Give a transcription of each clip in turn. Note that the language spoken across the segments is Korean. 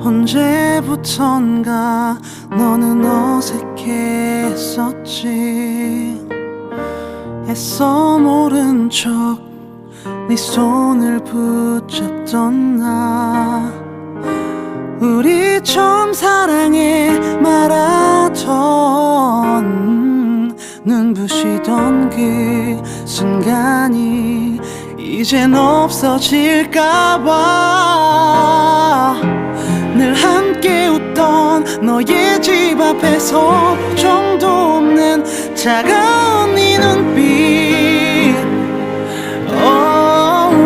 언제부턴가 너는 어색했었지? 애써 모른 척 네 손을 붙잡던 나. 우리 처음 사랑해 말하던 눈부시던 그 순간이 이젠 없어질까봐 늘 함께 웃던 너의 집 앞에서 정도 없는 차가운 네 눈빛. Oh,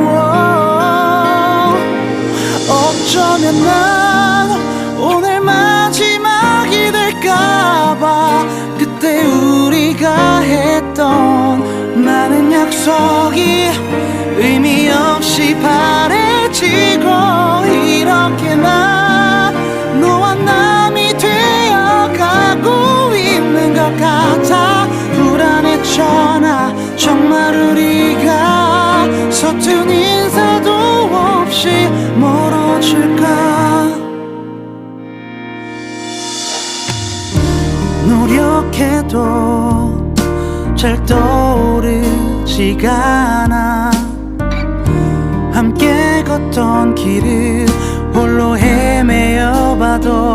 어쩌면 난 오늘 마지막이 될까봐 그때 우리가 했던 많은 의미 없이 바래지고 이렇게 나 너와 남이 되어가고 있는 것 같아. 불안해져 나 정말 우리가 서툰 인사도 없이 멀어질까? 노력해도 잘 떠오르지가 않아 길을 홀로 헤매어 봐도